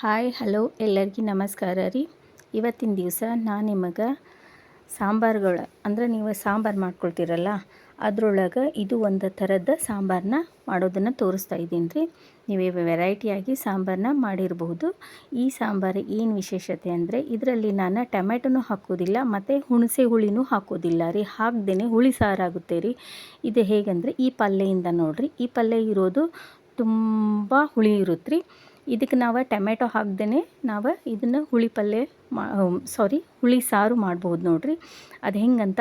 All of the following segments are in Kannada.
ಹಾಯ್, ಹಲೋ, ಎಲ್ಲರಿಗೂ ನಮಸ್ಕಾರ ರೀ. ಇವತ್ತಿನ ದಿವಸ ನಾನು ನಿಮಗೆ ಸಾಂಬಾರುಗಳು, ಅಂದರೆ ನೀವು ಸಾಂಬಾರು ಮಾಡ್ಕೊಳ್ತೀರಲ್ಲ, ಅದರೊಳಗೆ ಇದು ಒಂದು ಥರದ ಸಾಂಬಾರನ್ನ ಮಾಡೋದನ್ನು ತೋರಿಸ್ತಾ ಇದ್ದೀನಿ ರೀ. ನೀವು ವೆರೈಟಿಯಾಗಿ ಸಾಂಬಾರನ್ನ ಮಾಡಿರಬಹುದು. ಈ ಸಾಂಬಾರು ಏನು ವಿಶೇಷತೆ ಅಂದರೆ, ಇದರಲ್ಲಿ ನಾನು ಟೊಮೆಟೊನೂ ಹಾಕೋದಿಲ್ಲ, ಮತ್ತು ಹುಣಸೆ ಹುಳಿನೂ ಹಾಕೋದಿಲ್ಲ ರೀ. ಹಾಕ್ದೇ ಹುಳಿ ಸಾರಾಗುತ್ತೆ ರೀ. ಇದು ಹೇಗೆಂದರೆ, ಈ ಪಲ್ಯೆಯಿಂದ ನೋಡಿರಿ, ಈ ಪಲ್ಯ ಇರೋದು ತುಂಬ ಹುಳಿ ಇರುತ್ತೆ ರೀ ಇದಕ್ಕೆ ನಾವು ಟೊಮೆಟೊ ಹಾಕ್ದೇ ನಾವು ಇದನ್ನು ಹುಳಿ ಪಲ್ಯ ಸಾರಿ ಹುಳಿ ಸಾರು ಮಾಡ್ಬೋದು ನೋಡಿರಿ. ಅದು ಹೆಂಗಂತ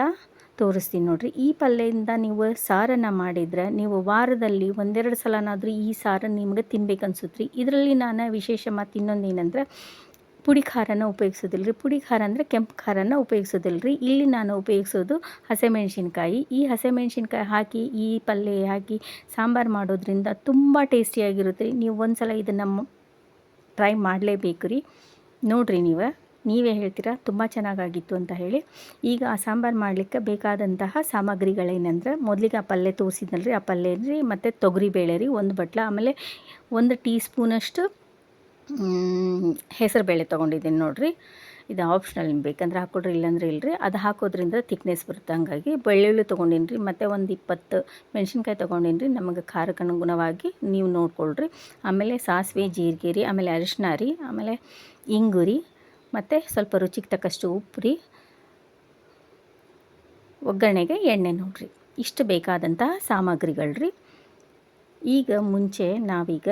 ತೋರಿಸ್ತೀನಿ ನೋಡಿರಿ. ಈ ಪಲ್ಯದಿಂದ ನೀವು ಸಾರನ್ನು ಮಾಡಿದ್ರೆ ನೀವು ವಾರದಲ್ಲಿ ಒಂದೆರಡು ಸಲನಾದರೂ ಈ ಸಾರನ್ನು ನಿಮ್ಗೆ ತಿನ್ಬೇಕು ಅನ್ಸುತ್ತೆ ರೀ ಇದರಲ್ಲಿ ನಾನು ವಿಶೇಷ ಮತ್ತು ಇನ್ನೊಂದು ಏನಂದ್ರೆ ಪುಡಿ ಖಾರನ ಉಪಯೋಗಿಸೋದಿಲ್ಲ ರೀ ಪುಡಿ ಖಾರ ಅಂದರೆ ಕೆಂಪು ಖಾರನ ಉಪಯೋಗಿಸೋದಿಲ್ಲ ರೀ ಇಲ್ಲಿ ನಾನು ಉಪಯೋಗಿಸೋದು ಹಸಿಮೆಣ್ಸಿನ್ಕಾಯಿ. ಈ ಹಸಿಮೆಣ್ಸಿನ್ಕಾಯಿ ಹಾಕಿ, ಈ ಪಲ್ಯ ಹಾಕಿ ಸಾಂಬಾರು ಮಾಡೋದ್ರಿಂದ ತುಂಬ ಟೇಸ್ಟಿಯಾಗಿರುತ್ತೆ. ರೀ ನೀವು ಒಂದು ಸಲ ಇದನ್ನು ಟ್ರೈ ಮಾಡಲೇಬೇಕು ರೀ. ನೋಡಿರಿ ನೀವು, ನೀವೇ ಹೇಳ್ತೀರಾ, ತುಂಬ ಚೆನ್ನಾಗಾಗಿತ್ತು ಅಂತ ಹೇಳಿ. ಈಗ ಆ ಸಾಂಬಾರು ಮಾಡಲಿಕ್ಕೆ ಬೇಕಾದಂತಹ ಸಾಮಗ್ರಿಗಳೇನಂದ್ರೆ, ಮೊದಲಿಗೆ ಆ ಪಲ್ಯ ತೋರಿಸಿದ್ನಲ್ರಿ, ಆ ಪಲ್ಯ ರೀ, ಮತ್ತು ತೊಗರಿಬೇಳೆ ರೀ, ಒಂದು ಬಟ್ಲ, ಆಮೇಲೆ ಒಂದು ಟೀ ಸ್ಪೂನಷ್ಟು ಹೆಸರು ಬೇಳೆ ತೊಗೊಂಡಿದ್ದೀನಿ ನೋಡಿರಿ. ಇದು ಆಪ್ಷನಲ್ ನೀವು ಬೇಕಂದ್ರೆ ಹಾಕ್ಕೊಡ್ರಿ ಇಲ್ಲಾಂದ್ರೆ ಇಲ್ಲರಿ ಅದು ಹಾಕೋದ್ರಿಂದ ತಿಕ್ನೆಸ್ ಬರುತ್ತೆ. ಹಂಗಾಗಿ ಬೆಳ್ಳುಳ್ಳಿ ತೊಗೊಂಡಿನ್ರಿ, ಮತ್ತು ಒಂದು ಇಪ್ಪತ್ತು ಮೆಣಸಿನ್ಕಾಯಿ ತೊಗೊಂಡಿನ್ರಿ. ನಮಗೆ ಖಾರಕ್ಕೆ ಅನುಗುಣವಾಗಿ ನೀವು ನೋಡ್ಕೊಳ್ರಿ. ಆಮೇಲೆ ಸಾಸಿವೆ ಜೀರಿಗೆ ರೀ ಆಮೇಲೆ ಅರಿಶಿನ ರೀ, ಆಮೇಲೆ ಇಂಗು ರೀ, ಮತ್ತು ಸ್ವಲ್ಪ ರುಚಿಗೆ ತಕ್ಕಷ್ಟು ಉಪ್ಪು ರೀ. ಒಗ್ಗರಣೆಗೆ ಎಣ್ಣೆ ನೋಡಿರಿ. ಇಷ್ಟು ಬೇಕಾದಂತಹ ಸಾಮಗ್ರಿಗಳು ರೀ. ಈಗ ಮುಂಚೆ ನಾವೀಗ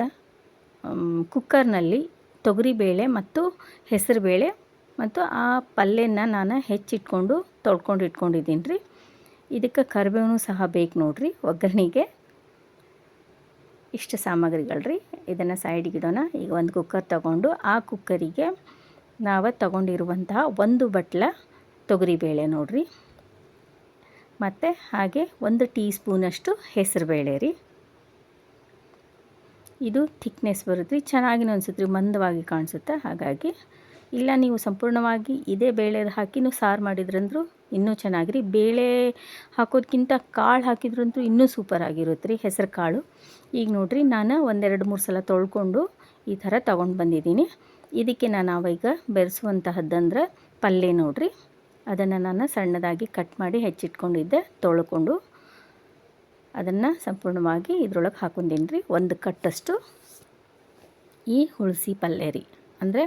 ಕುಕ್ಕರ್ನಲ್ಲಿ ತೊಗರಿಬೇಳೆ ಮತ್ತು ಹೆಸರುಬೇಳೆ ಮತ್ತು ಆ ಪಲ್ಯನ ನಾನು ಹೆಚ್ಚಿಟ್ಕೊಂಡು ತೊಳ್ಕೊಂಡು ಇಟ್ಕೊಂಡಿದ್ದೀನಿ ರೀ. ಇದಕ್ಕೆ ಕರಿಬೇವು ಸಹ ಬೇಕು ನೋಡಿರಿ ಒಗ್ಗರಣೆಗೆ. ಇಷ್ಟು ಸಾಮಗ್ರಿಗಳು ರೀ. ಇದನ್ನು ಸೈಡಿಗೆ ಇಡೋಣ. ಈಗ ಒಂದು ಕುಕ್ಕರ್ ತಗೊಂಡು ಆ ಕುಕ್ಕರಿಗೆ ನಾವು ತಗೊಂಡಿರುವಂತಹ ಒಂದು ಬಟ್ಲ ತೊಗರಿಬೇಳೆ ನೋಡಿರಿ. ಮತ್ತು ಹಾಗೆ ಒಂದು ಟೀ ಸ್ಪೂನಷ್ಟು ಹೆಸರುಬೇಳೆ ರೀ. ಇದು ಥಿಕ್ನೆಸ್ ಬರುತ್ತೆ ರೀ ಚೆನ್ನಾಗಿನೂ ಅನಿಸುತ್ತೆ ಮಂದವಾಗಿ ಕಾಣಿಸುತ್ತೆ. ಹಾಗಾಗಿ ಇಲ್ಲ, ನೀವು ಸಂಪೂರ್ಣವಾಗಿ ಇದೇ ಬೇಳೆ ಹಾಕಿನೂ ಸಾರು ಮಾಡಿದ್ರಂದ್ರೂ ಇನ್ನೂ ಚೆನ್ನಾಗಿರಿ. ಬೇಳೆ ಹಾಕೋದಕ್ಕಿಂತ ಕಾಳು ಹಾಕಿದ್ರಂತೂ ಇನ್ನೂ ಸೂಪರ್ ಆಗಿರುತ್ತೆ ರೀ ಹೆಸರು ಕಾಳು. ಈಗ ನೋಡಿರಿ, ನಾನು ಒಂದೆರಡು ಮೂರು ಸಲ ತೊಳ್ಕೊಂಡು ಈ ಥರ ತೊಗೊಂಡು ಬಂದಿದ್ದೀನಿ. ಇದಕ್ಕೆ ನಾನು ಅವೀಗ ಬೆರೆಸುವಂತಹದ್ದಂದ್ರೆ ಪಲ್ಯ ನೋಡಿರಿ. ಅದನ್ನು ನಾನು ಸಣ್ಣದಾಗಿ ಕಟ್ ಮಾಡಿ ಹೆಚ್ಚಿಟ್ಕೊಂಡಿದ್ದೆ, ತೊಳ್ಕೊಂಡು ಅದನ್ನು ಸಂಪೂರ್ಣವಾಗಿ ಇದ್ರೊಳಗೆ ಹಾಕೊಂಡಿನಿ ರೀ ಒಂದು ಕಟ್ಟಷ್ಟು ಈ ಹುಳಸಿ ಪಲ್ಯ ರೀ. ಅಂದರೆ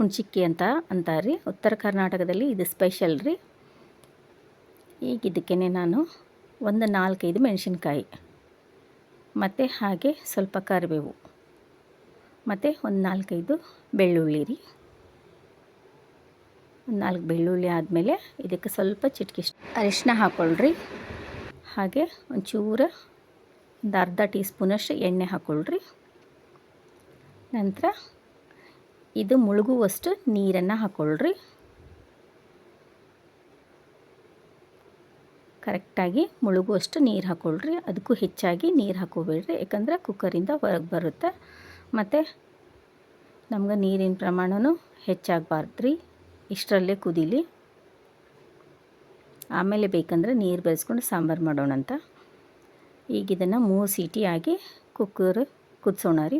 ಹುಣ್ಚಿಕ್ಕಿ ಅಂತ ಅಂತಾರೆ ಉತ್ತರ ಕರ್ನಾಟಕದಲ್ಲಿ ಇದು ಸ್ಪೆಷಲ್ ರೀ. ಈಗ ಇದಕ್ಕೆ ನಾನು ಒಂದು ನಾಲ್ಕೈದು ಮೆಣಸಿನ್ಕಾಯಿ, ಮತ್ತು ಹಾಗೆ ಸ್ವಲ್ಪ ಕರಿಬೇವು, ಮತ್ತು ಒಂದು ನಾಲ್ಕೈದು ಬೆಳ್ಳುಳ್ಳಿ ರೀ. ಒಂದು ನಾಲ್ಕು ಬೆಳ್ಳುಳ್ಳಿ ಆದಮೇಲೆ ಇದಕ್ಕೆ ಸ್ವಲ್ಪ ಚಿಟಕಿ ಅರಿಶಿನ ಹಾಕ್ಕೊಳ್ರಿ ಹಾಗೆ ಒಂಚೂರು ಒಂದು ಅರ್ಧ ಟೀ ಸ್ಪೂನಷ್ಟು ಎಣ್ಣೆ ಹಾಕ್ಕೊಳ್ರಿ ನಂತರ ಇದು ಮುಳುಗುವಷ್ಟು ನೀರನ್ನು ಹಾಕ್ಕೊಳ್ರಿ ಕರೆಕ್ಟಾಗಿ ಮುಳುಗುವಷ್ಟು ನೀರು ಹಾಕ್ಕೊಳ್ರಿ ಅದಕ್ಕೂ ಹೆಚ್ಚಾಗಿ ನೀರು ಹಾಕೋಬೇಡ್ರಿ, ಯಾಕಂದರೆ ಕುಕ್ಕರಿಂದ ಹೊರಗೆ ಬರುತ್ತೆ. ಮತ್ತು ನಮ್ಗೆ ನೀರಿನ ಪ್ರಮಾಣವೂ ಹೆಚ್ಚಾಗಬಾರ್ದು ರೀ ಇಷ್ಟರಲ್ಲೇ ಕುದೀಲಿ. ಆಮೇಲೆ ಬೇಕಂದರೆ ನೀರು ಬೆರೆಸ್ಕೊಂಡು ಸಾಂಬಾರು ಮಾಡೋಣ ಅಂತ. ಈಗ ಇದನ್ನು ಮೂರು ಸೀಟಿ ಆಗಿ ಕುಕ್ಕರ್ ಕುದಿಸೋಣ ರೀ.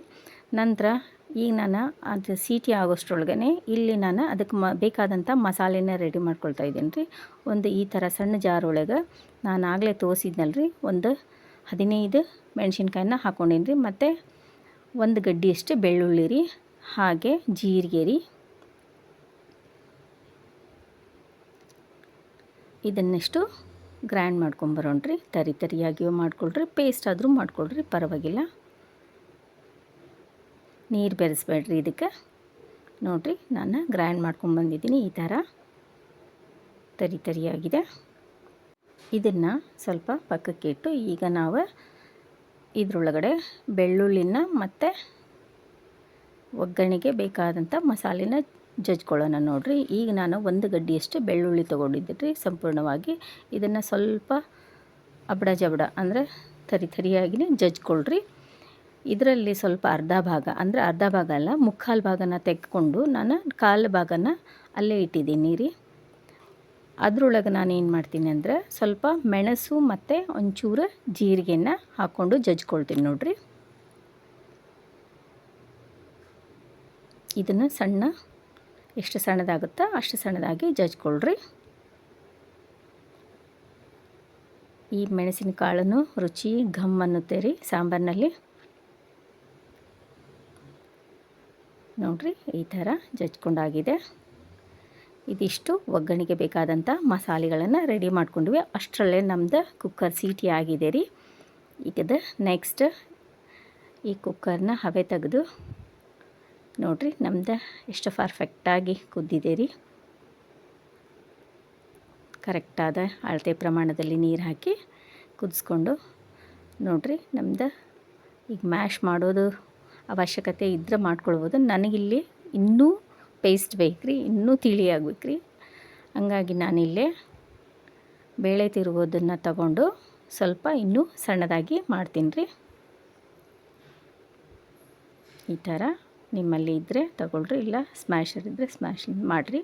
ನಂತರ ಈಗ ನಾನು ಅದು ಸೀಟಿ ಆಗೋಷ್ಟ್ರೊಳಗನೆ ಇಲ್ಲಿ ನಾನು ಅದಕ್ಕೆ ಮ ಬೇಕಾದಂಥ ಮಸಾಲೆನ ರೆಡಿ ಮಾಡ್ಕೊಳ್ತಾ ಇದ್ದೀನಿ ರೀ. ಒಂದು ಈ ಥರ ಸಣ್ಣ ಜಾರ್ ಒಳಗೆ ನಾನು ಆಗಲೇ ತೋರಿಸಿದ್ನಲ್ಲ ರೀ ಒಂದು ಹದಿನೈದು ಮೆಣಸಿನ್ಕಾಯಿನ ಹಾಕ್ಕೊಂಡೀನಿ ರೀ. ಮತ್ತು ಒಂದು ಗಡ್ಡಿಯಷ್ಟು ಬೆಳ್ಳುಳ್ಳಿ ರೀ. ಹಾಗೆ ಜೀರಿಗೆ ರೀ. ಇದನ್ನೆಷ್ಟು ಗ್ರ್ಯಾಂಡ್ ಮಾಡ್ಕೊಂಬರೋಣ್ರಿ ತರಿ ತರಿಯಾಗಿಯೂ ಮಾಡ್ಕೊಳ್ರಿ. ಪೇಸ್ಟ್ ಆದರೂ ಮಾಡ್ಕೊಳ್ರಿ. ಪರವಾಗಿಲ್ಲ. ನೀರು ಬೆರೆಸ್ಬೇಡ್ರಿ ಇದಕ್ಕೆ. ನೋಡಿರಿ, ನಾನು ಗ್ರ್ಯಾಂಡ್ ಮಾಡ್ಕೊಂಡು ಬಂದಿದ್ದೀನಿ ಈ ಥರ. ತರಿ ತರಿಯಾಗಿದೆ. ಇದನ್ನು ಸ್ವಲ್ಪ ಪಕ್ಕಕ್ಕೆ ಇಟ್ಟು ಈಗ ನಾವು ಇದರೊಳಗಡೆ ಬೆಳ್ಳುಳ್ಳಿನ ಮತ್ತು ಒಗ್ಗರಣೆಗೆ ಬೇಕಾದಂಥ ಮಸಾಲೆನ ಜಜ್ಕೊಳ್ಳೋಣ ನೋಡಿರಿ. ಈಗ ನಾನು ಒಂದು ಗಡ್ಡಿಯಷ್ಟು ಬೆಳ್ಳುಳ್ಳಿ ತೊಗೊಂಡಿದ್ದೀನಿ ಸಂಪೂರ್ಣವಾಗಿ ಇದನ್ನು ಸ್ವಲ್ಪ ಅಬಡ ಜಬಡ ಅಂದರೆ ತರಿ ತರಿಯಾಗಿನೇ ಜಜ್ಕೊಳ್ರಿ. ಇದರಲ್ಲಿ ಸ್ವಲ್ಪ ಅರ್ಧ ಭಾಗ, ಅಂದರೆ ಅರ್ಧ ಭಾಗ ಅಲ್ಲ, ಮುಕ್ಕಾಲು ಭಾಗನ ತೆಗೆದುಕೊಂಡು ನಾನು ಕಾಲು ಭಾಗನ ಅಲ್ಲೇ ಇಟ್ಟಿದ್ದೀನಿ ರೀ. ಅದ್ರೊಳಗೆ ನಾನು ಏನು ಮಾಡ್ತೀನಿ ಅಂದರೆ ಸ್ವಲ್ಪ ಮೆಣಸು ಮತ್ತು ಒಂಚೂರು ಜೀರಿಗೆನ ಹಾಕ್ಕೊಂಡು ಜಜ್ಕೊಳ್ತೀನಿ ನೋಡಿರಿ. ಇದನ್ನು ಸಣ್ಣ, ಎಷ್ಟು ಸಣ್ಣದಾಗುತ್ತೋ ಅಷ್ಟು ಸಣ್ಣದಾಗಿ ಜಜ್ಕೊಳ್ರಿ. ಈ ಮೆಣಸಿನ ಕಾಳನ್ನು ರುಚಿ ಘಮ್ ಅನ್ನುತ್ತೆ ರೀ ಸಾಂಬಾರಿನಲ್ಲಿ. ನೋಡಿರಿ, ಈ ಥರ ಜಜ್ಕೊಂಡಾಗಿದೆ. ಇದಿಷ್ಟು ಒಗ್ಗರಣೆಗೆ ಬೇಕಾದಂಥ ಮಸಾಲೆಗಳನ್ನು ರೆಡಿ ಮಾಡ್ಕೊಂಡ್ವಿ. ಅಷ್ಟರಲ್ಲೇ ನಮ್ದು ಕುಕ್ಕರ್ ಸೀಟಿ ಆಗಿದೆ ರೀ. ಈಗದ ನೆಕ್ಸ್ಟ್ ಈ ಕುಕ್ಕರ್ನ ಹವೆ ತೆಗೆದು ನೋಡಿರಿ, ನಮ್ದು ಎಷ್ಟು ಪರ್ಫೆಕ್ಟಾಗಿ ಕುದ್ದಿದೆ ರೀ. ಕರೆಕ್ಟಾದ ಅಳತೆ ಪ್ರಮಾಣದಲ್ಲಿ ನೀರು ಹಾಕಿ ಕುದಿಸ್ಕೊಂಡು ನೋಡಿರಿ, ನಮ್ದು ಈಗ ಮ್ಯಾಶ್ ಮಾಡೋದು ಅವಶ್ಯಕತೆ ಇದ್ದರೆ ಮಾಡ್ಕೊಳ್ಬೋದು. ನನಗಿಲ್ಲಿ ಇನ್ನೂ ಪೇಸ್ಟ್ ಬೇಕು ರೀ, ಇನ್ನೂ ತಿಳಿ ಆಗ್ಬೇಕು ರೀ. ಹಂಗಾಗಿ ನಾನಿಲ್ಲೇ ಬೇಳೆ ತಿರುಗೋದನ್ನು ತಗೊಂಡು ಸ್ವಲ್ಪ ಇನ್ನೂ ಸಣ್ಣದಾಗಿ ಮಾಡ್ತೀನಿ ರೀ. ಈ ಥರ ನಿಮ್ಮಲ್ಲಿ ಇದ್ದರೆ ತಗೊಳ್ರಿ, ಇಲ್ಲ ಸ್ಮ್ಯಾಶರ್ ಇದ್ದರೆ ಸ್ಮ್ಯಾಶ್ ಮಾಡಿರಿ.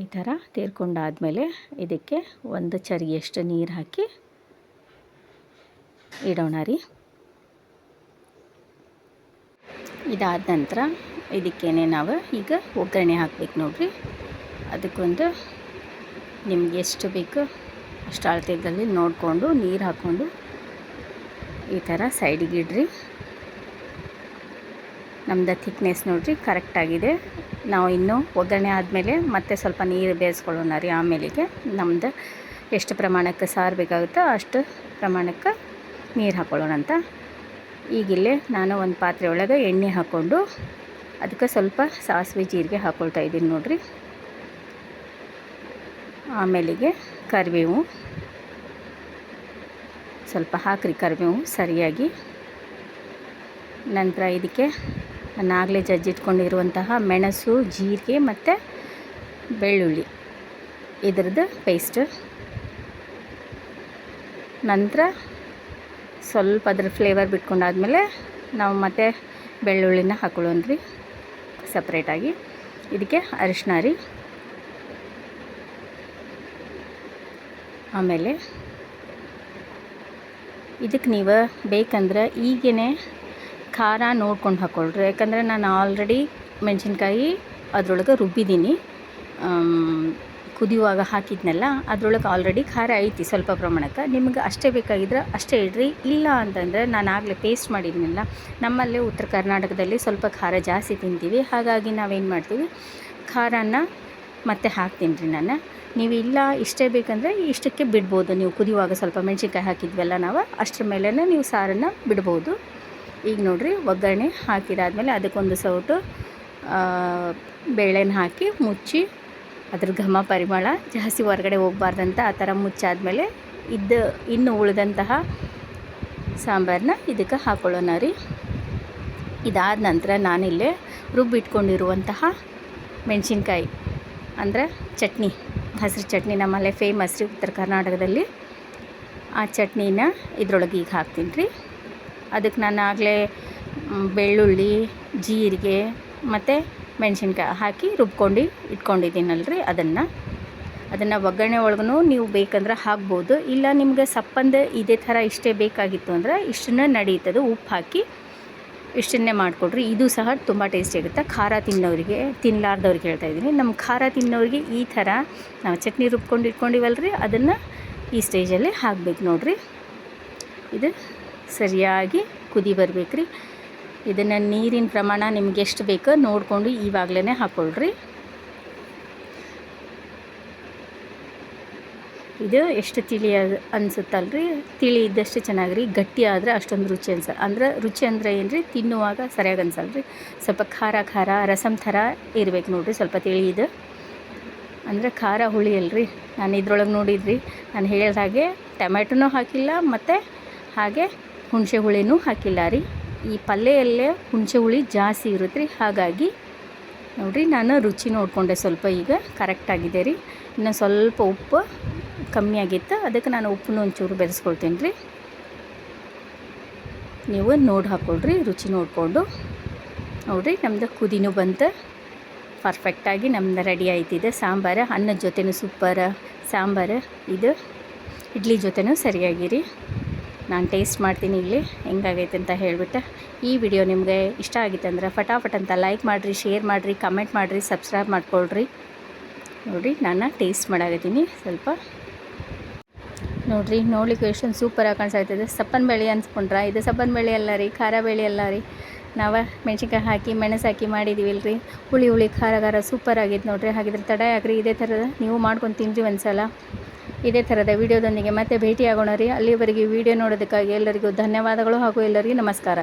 ಈ ಥರ ತೀರ್ಕೊಂಡಾದಮೇಲೆ ಇದಕ್ಕೆ ಒಂದು ಚರಿಗೆಷ್ಟು ನೀರು ಹಾಕಿ ಇಡೋಣ ರೀ. ಇದಾದ ನಂತರ ಇದಕ್ಕೇನೆ ನಾವು ಈಗ ಒಗ್ಗರಣೆ ಹಾಕ್ಬೇಕು ನೋಡಿರಿ. ಅದಕ್ಕೊಂದು ನಿಮ್ಗೆ ಎಷ್ಟು ಬೇಕು ಅಷ್ಟು ಅಳತೆಗಳಲ್ಲಿ ನೋಡಿಕೊಂಡು ನೀರು ಹಾಕ್ಕೊಂಡು ಈ ಥರ ಸೈಡಿಗೆ ಇಡ್ರಿ. ನಮ್ದು ಥಿಕ್ನೆಸ್ ನೋಡಿರಿ ಕರೆಕ್ಟಾಗಿದೆ ನಾವು ಇನ್ನೂ ಒಗ್ಗರಣೆ ಆದಮೇಲೆ ಮತ್ತೆ ಸ್ವಲ್ಪ ನೀರು ಬೇಯಿಸ್ಕೊಳ್ಳೋಣ ರೀ ಆಮೇಲಿಗೆ. ನಮ್ದು ಎಷ್ಟು ಪ್ರಮಾಣಕ್ಕೆ ಸಾರು ಬೇಕಾಗುತ್ತೋ ಅಷ್ಟು ಪ್ರಮಾಣಕ್ಕೆ ನೀರು ಹಾಕ್ಕೊಳ್ಳೋಣ ಅಂತ. ಈಗಿಲ್ಲೇ ನಾನು ಒಂದು ಪಾತ್ರೆ ಒಳಗೆ ಎಣ್ಣೆ ಹಾಕ್ಕೊಂಡು ಅದಕ್ಕೆ ಸ್ವಲ್ಪ ಸಾಸಿವೆ ಜೀರಿಗೆ ಹಾಕ್ಕೊಳ್ತಾ ಇದ್ದೀನಿ ನೋಡಿರಿ. ಆಮೇಲೆ ಕರಿಬೇವು. ಸ್ವಲ್ಪ ಹಾಕ್ರಿ ಕರಿಬೇವು ಸರಿಯಾಗಿ. ನಂತರ ಇದಕ್ಕೆ ನಾನಾಗಲೇ ಜಜ್ಜಿಟ್ಕೊಂಡಿರುವಂತಹ ಮೆಣಸು, ಜೀರಿಗೆ ಮತ್ತು ಬೆಳ್ಳುಳ್ಳಿ ಇದರದ್ದು ಪೇಸ್ಟ್ ನಂತರ ಸ್ವಲ್ಪ ಅದ್ರ ಫ್ಲೇವರ್ ಬಿಟ್ಕೊಂಡಾದ್ಮೇಲೆ ನಾವು ಮತ್ತೆ ಬೆಳ್ಳುಳ್ಳಿನ ಹಾಕೊಳ್ಳೋಣ್ರಿ ಸಪ್ರೇಟಾಗಿ ಇದಕ್ಕೆ ಅರಿಶಿನ ರೀ. ಆಮೇಲೆ ಇದಕ್ಕೆ ನೀವು ಬೇಕಂದ್ರೆ ಈಗೇ ಖಾರ ನೋಡ್ಕೊಂಡು ಹಾಕ್ಕೊಳ್ರಿ ಯಾಕಂದರೆ ನಾನು ಆಲ್ರೆಡಿ ಮೆಣಸಿನ್ಕಾಯಿ ಅದರೊಳಗೆ ರುಬ್ಬಿದ್ದೀನಿ ಕುದಿಯುವಾಗ ಹಾಕಿದ್ನಲ್ಲ, ಅದರೊಳಗೆ ಆಲ್ರೆಡಿ ಖಾರ ಐತಿ ಸ್ವಲ್ಪ ಪ್ರಮಾಣಕ್ಕೆ. ನಿಮ್ಗೆ ಅಷ್ಟೇ ಬೇಕಾಗಿದ್ರೆ ಅಷ್ಟೇ ಇಡ್ರಿ. ಇಲ್ಲ ಅಂತಂದರೆ ನಾನು ಆಗಲೇ ಪೇಸ್ಟ್ ಮಾಡಿದ್ನಲ್ಲ, ನಮ್ಮಲ್ಲೇ ಉತ್ತರ ಕರ್ನಾಟಕದಲ್ಲಿ ಸ್ವಲ್ಪ ಖಾರ ಜಾಸ್ತಿ ತಿಂತೀವಿ. ಹಾಗಾಗಿ ನಾವೇನು ಮಾಡ್ತೀವಿ, ಖಾರನ ಮತ್ತೆ ಹಾಕ್ತೀನಿ ರೀ ನಾನು. ನೀವು ಇಲ್ಲ, ಇಷ್ಟೇ ಬೇಕಂದರೆ ಇಷ್ಟಕ್ಕೆ ಬಿಡ್ಬೋದು. ನೀವು ಕುದಿಯುವಾಗ ಸ್ವಲ್ಪ ಮೆಣಸಿನ್ಕಾಯಿ ಹಾಕಿದ್ವಲ್ಲ ನಾವು, ಅಷ್ಟರ ಮೇಲೆ ನೀವು ಸಾರನ್ನು ಬಿಡ್ಬೋದು. ಈಗ ನೋಡಿರಿ, ಒಗ್ಗರಣೆ ಹಾಕಿದಾದ್ಮೇಲೆ ಅದಕ್ಕೊಂದು ಸೌಟು ಬೇಳೆನ ಹಾಕಿ ಮುಚ್ಚಿ ಅದ್ರ ಘಮ ಪರಿಮಳ ಜಾಸ್ತಿ ಹೊರಗಡೆ ಹೋಗ್ಬಾರ್ದಂತ ಆ ಥರ ಮುಚ್ಚಾದ್ಮೇಲೆ ಇದ್ದು ಇನ್ನು ಉಳಿದಂತಹ ಸಾಂಬಾರನ್ನ ಇದಕ್ಕೆ ಹಾಕ್ಕೊಳ್ಳೋಣ ರೀ. ಇದಾದ ನಂತರ ನಾನಿಲ್ಲೇ ರುಬ್ಬಿಟ್ಕೊಂಡಿರುವಂತಹ ಮೆಣಸಿನ್ಕಾಯಿ, ಅಂದರೆ ಚಟ್ನಿ, ಹಸಿರು ಚಟ್ನಿ ನಮ್ಮಲ್ಲೇ ಫೇಮಸ್ ರೀ ಉತ್ತರ ಕರ್ನಾಟಕದಲ್ಲಿ. ಆ ಚಟ್ನಿನ ಇದ್ರೊಳಗೆ ಈಗ ಹಾಕ್ತೀನಿ ರೀ. ಅದಕ್ಕೆ ನಾನು ಆಗಲೇ ಬೆಳ್ಳುಳ್ಳಿ, ಜೀರಿಗೆ ಮತ್ತು ಮೆಣಸಿನ್ಕಾಯಿ ಹಾಕಿ ರುಬ್ಕೊಂಡು ಇಟ್ಕೊಂಡಿದ್ದೀನಲ್ರಿ ಅದನ್ನು. ಅದನ್ನು ಒಗ್ಗರಣೆ ಒಳಗೂ ನೀವು ಬೇಕಂದ್ರೆ ಹಾಕ್ಬೋದು. ಇಲ್ಲ ನಿಮಗೆ ಸಪ್ಪಂದು ಇದೇ ಥರ ಇಷ್ಟೇ ಬೇಕಾಗಿತ್ತು ಅಂದ್ರೆ ಇಷ್ಟನ್ನ ನಡೀತದೆ. ಉಪ್ಪು ಹಾಕಿ ಇಷ್ಟನ್ನೇ ಮಾಡಿಕೊಡ್ರಿ. ಇದು ಸಹ ತುಂಬ ಟೇಸ್ಟಿ ಆಗುತ್ತೆ ಖಾರ ತಿನ್ನೋರಿಗೆ ತಿನ್ನಲಾರ್ದವ್ರಿಗೆ ಹೇಳ್ತಾ ಇದ್ದೀನಿ. ನಮ್ಮ ಖಾರ ತಿನ್ನೋರಿಗೆ ಈ ಥರ ನಾವು ಚಟ್ನಿ ರುಬ್ಕೊಂಡು ಇಟ್ಕೊಂಡಿವಲ್ರಿ. ಅದನ್ನು ಈ ಸ್ಟೇಜಲ್ಲಿ ಹಾಕ್ಬೇಕು ನೋಡಿರಿ. ಇದು ಸರಿಯಾಗಿ ಕುದಿ ಬರಬೇಕ್ರಿ. ಇದನ್ನು ನೀರಿನ ಪ್ರಮಾಣ ನಿಮ್ಗೆ ಎಷ್ಟು ಬೇಕೋ ನೋಡಿಕೊಂಡು ಈವಾಗಲೇ ಹಾಕ್ಕೊಳ್ರಿ ಇದು ಎಷ್ಟು ತಿಳಿ ಅನ್ಸುತ್ತಲ್ರಿ? ತಿಳಿ ಇದ್ದಷ್ಟು ಚೆನ್ನಾಗಿ ರೀ ಗಟ್ಟಿ ಆದರೆ ಅಷ್ಟೊಂದು ರುಚಿ ಅನ್ಸ, ಅಂದ್ರೆ ರುಚಿ ಅಂದರೆ ಏನು ರೀ ತಿನ್ನುವಾಗ ಸರಿಯಾಗಿ ಅನ್ಸಲ್ರಿ. ಸ್ವಲ್ಪ ಖಾರ ಖಾರ ರಸಮ್ ಥರ ಇರ್ಬೇಕು ನೋಡಿರಿ ಸ್ವಲ್ಪ ತಿಳಿ ಇದು. ಅಂದರೆ ಖಾರ ಹುಳಿ ಅಲ್ರಿ. ನಾನು ಇದ್ರೊಳಗೆ ನೋಡಿದ್ರಿ. ನಾನು ಹೇಳಿದ ಹಾಗೆ ಟೊಮ್ಯಾಟೊನೂ ಹಾಕಿಲ್ಲ, ಮತ್ತು ಹಾಗೆ ಹುಣಸೆ ಹುಳಿನೂ ಹಾಕಿಲ್ಲ ರೀ. ಈ ಪಲ್ಯಲ್ಲೇ ಹುಣಸೆ ಹುಳಿ ಜಾಸ್ತಿ ಇರುತ್ತೆ ರೀ. ಹಾಗಾಗಿ ನೋಡಿರಿ, ನಾನು ರುಚಿ ನೋಡಿಕೊಂಡೆ ಸ್ವಲ್ಪ ಈಗ. ಕರೆಕ್ಟಾಗಿದೆ ರೀ. ಇನ್ನು ಸ್ವಲ್ಪ ಉಪ್ಪು ಕಮ್ಮಿ ಆಗಿತ್ತು. ಅದಕ್ಕೆ ನಾನು ಉಪ್ಪನ್ನು ಒಂಚೂರು ಬೆರೆಸ್ಕೊಳ್ತೀನಿ ರೀ. ನೀವು ನೋಡಿ ಹಾಕ್ಕೊಳ್ರಿ ರುಚಿ ನೋಡಿಕೊಂಡು. ನೋಡಿರಿ, ನಮ್ದು ಕುದಿನೂ ಬಂತು. ಪರ್ಫೆಕ್ಟಾಗಿ ನಮ್ದು ರೆಡಿ ಆಯ್ತಿದೆ. ಸಾಂಬಾರು, ಅನ್ನದ ಜೊತೆನೂ ಸೂಪರ ಸಾಂಬಾರು, ಇದು ಇಡ್ಲಿ ಜೊತೆನೂ ಸರಿಯಾಗಿರಿ ನಾನು ಟೇಸ್ಟ್ ಮಾಡ್ತೀನಿ ಇಲ್ಲಿ, ಹೆಂಗಾಗೈತೆ ಅಂತ ಹೇಳಿಬಿಟ್ಟು. ಈ ವಿಡಿಯೋ ನಿಮಗೆ ಇಷ್ಟ ಆಗಿತ್ತು ಅಂದರೆ ಫಟಾಫಟ್ ಅಂತ ಲೈಕ್ ಮಾಡಿರಿ, ಶೇರ್ ಮಾಡಿರಿ, ಕಮೆಂಟ್ ಮಾಡಿರಿ, ಸಬ್ಸ್ಕ್ರೈಬ್ ಮಾಡ್ಕೊಳ್ರಿ. ನೋಡಿರಿ ನಾನು ಟೇಸ್ಟ್ ಮಾಡಾಕತ್ತೀನಿ ಸ್ವಲ್ಪ. ನೋಡಿರಿ, ನೋಡ್ಲಿಕ್ಕೆ ಎಷ್ಟೊಂದು ಸೂಪರಾಗಿ ಕಾಣಿಸ್ತಾಯಿದೆ ಸಪ್ಪನ ಬೇಳೆ ಅನ್ಸ್ಕೊಂಡ್ರ? ಇದು ಸಪ್ಪನ ಬೇಳೆ ಅಲ್ಲ ರೀ, ಖಾರ ಬೇಳೆ ಅಲ್ಲ ರೀ. ನಾವು ಮೆಣಸಿನ್ಕಾಯಿ ಹಾಕಿ, ಮೆಣಸು ಹಾಕಿ ಮಾಡಿದ್ದೀವಿ ರೀ ಹುಳಿ ಹುಳಿ, ಖಾರ ಖಾರ ಸೂಪರ್ ಆಗೈತೆ ನೋಡಿರಿ. ಹಾಗಿದ್ರೆ ತಡ ಯಾಕ್ರಿ, ಇದೇ ಥರದ ನೀವು ಮಾಡ್ಕೊಂಡು ತಿನ್ನಿರಿ ಒಂದು ಸಲ ಇದೇ ಥರದ ವಿಡಿಯೋದೊಂದಿಗೆ ಮತ್ತೆ ಭೇಟಿಯಾಗೋಣ ರೀ. ಅಲ್ಲಿವರೆಗೆ ವಿಡಿಯೋ ನೋಡೋದಕ್ಕಾಗಿ ಎಲ್ಲರಿಗೂ ಧನ್ಯವಾದಗಳು ಹಾಗೂ ಎಲ್ಲರಿಗೂ ನಮಸ್ಕಾರ.